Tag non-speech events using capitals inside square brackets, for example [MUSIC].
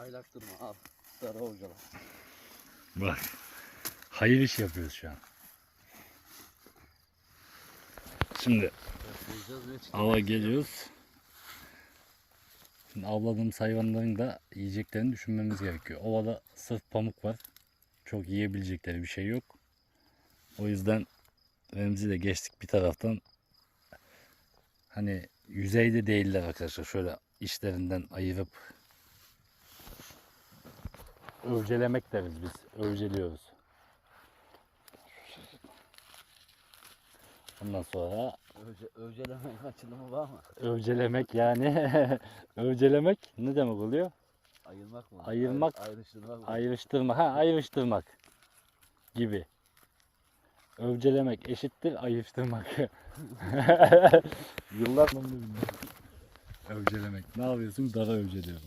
Aylaktırma al. Dara hocalar. Bak. Hayır iş yapıyoruz şu an. Şimdi ava geliyoruz. Şimdi avladığımız hayvanların da yiyeceklerini düşünmemiz gerekiyor. Ovada sırf pamuk var. Çok yiyebilecekleri bir şey yok. O yüzden Remzi de geçtik bir taraftan. Hani yüzeyde değiller arkadaşlar. Şöyle işlerinden ayırıp övcelemek deriz biz. Övceliyoruz. Ondan sonra Öce, öcelemenin açılımı var mı? övcelemek yani [LAUGHS] övcelemek ne demek oluyor? Ayırmak mı? Ayırmak. Ayr- ayrıştırmak mı? Ayrıştırma. Ha ayrıştırmak gibi. Övcelemek eşittir ayrıştırmak. [LAUGHS] Yıllar Övcelemek. Ne yapıyorsun? Dara övceliyorum.